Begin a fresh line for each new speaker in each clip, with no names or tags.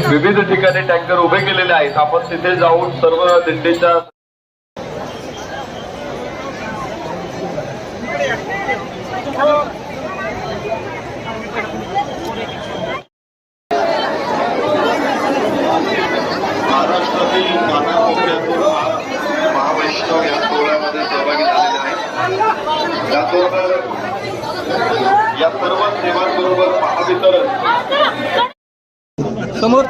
विविध ठिकाणी टँकर उभे केलेले आहेत. आपण तिथे जाऊन सर्व दिंडीच्या
या सर्व सेवांमध्ये
समोर?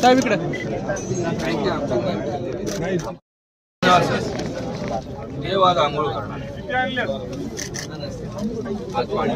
साहेब इकडे.
देव आज आंघोळ करणार. आज पाणी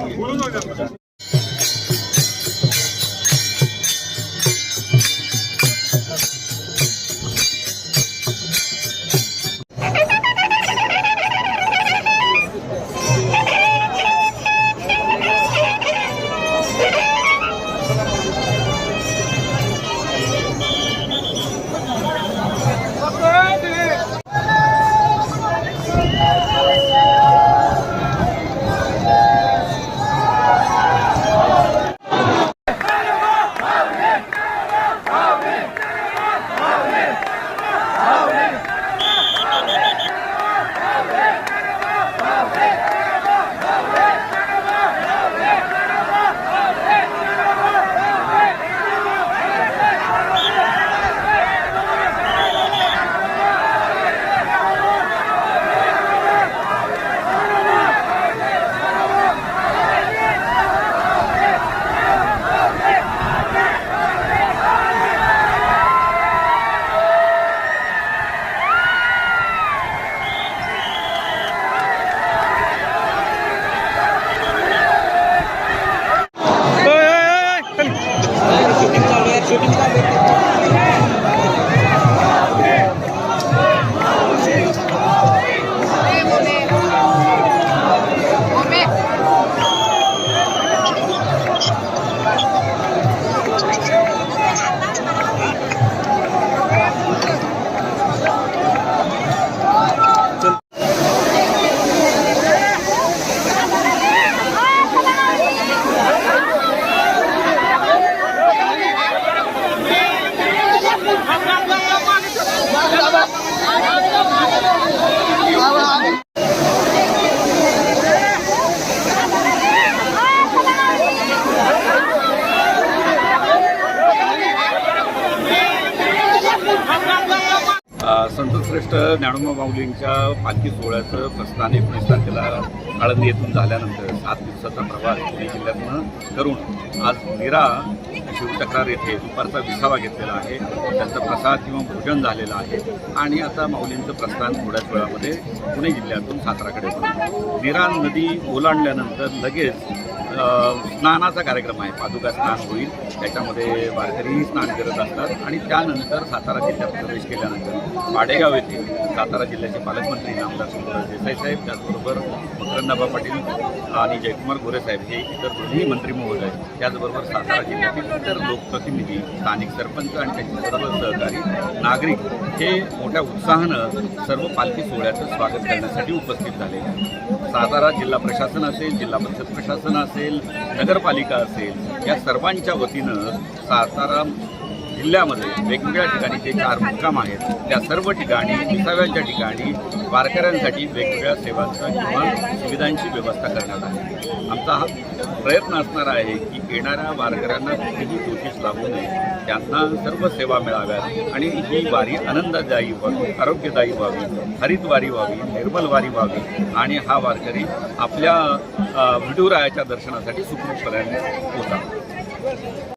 chicken. संतश्रेष्ठ ज्ञानोबा माऊलींच्या पालखी सोहळ्याचं प्रस्थान एकोणीस तारखेला आळंदी येथून झाल्यानंतर सात दिवसाचा प्रवास पुणे जिल्ह्यातनं करून आज निरा शिवचक्रार येथे दुपारचा विसावा घेतलेला आहे. त्यांचा प्रसाद किंवा भोजन झालेलं आहे. आणि आता माऊलींचं प्रस्थान थोड्याच वेळामध्ये पुणे जिल्ह्यातून साताराकडे निरा नदी ओलांडल्यानंतर लगेच स्नानाचा कार्यक्रम आहे. पादुका स्नान होईल. त्याच्यामध्ये वारकरीही स्नान करत असतात. आणि त्यानंतर सातारा जिल्ह्यात प्रवेश केल्यानंतर आडेगाव येथे सातारा जिल्ह्याचे पालकमंत्री नामदार सुंदर देसाई साहेब त्याचबरोबर मकरंदाबा पाटील आणि जयकुमार गोरे साहेब हे इतर दोन्ही मंत्री महोदय त्याचबरोबर सातारा जिल्ह्यातील इतर लोकप्रतिनिधी स्थानिक सरपंच आणि त्यांचे सर्व सहकारी नागरिक हे मोठ्या उत्साहानं सर्व पालखी सोहळ्याचं स्वागत करण्यासाठी उपस्थित झाले. सातारा जिल्हा प्रशासन असेल जिल्हा परिषद प्रशासन असेल नगरपालिका असेल या सर्वांच्या वतीनं सातारा जिल्ह्यामध्ये वेगवेगळ्या ठिकाणी जे चार मुक्काम आहेत त्या सर्व ठिकाणी विसाव्यांच्या ठिकाणी वारकऱ्यांसाठी वेगवेगळ्या सेवांचा किंवा सुविधांची व्यवस्था करण्यात आहे आमचा हा प्रयत्न असणार आहे की येणाऱ्या वारकऱ्यांना कुठेही दोषीच लागू नये. त्यांना सर्व सेवा मिळाव्यात आणि ही वारी आनंददायी व्हावी आरोग्यदायी व्हावी हरित वारी व्हावी निर्मल वारी व्हावी आणि हा वारकरी आपल्या विठुरायाच्या दर्शनासाठी सुखरूपपणे होता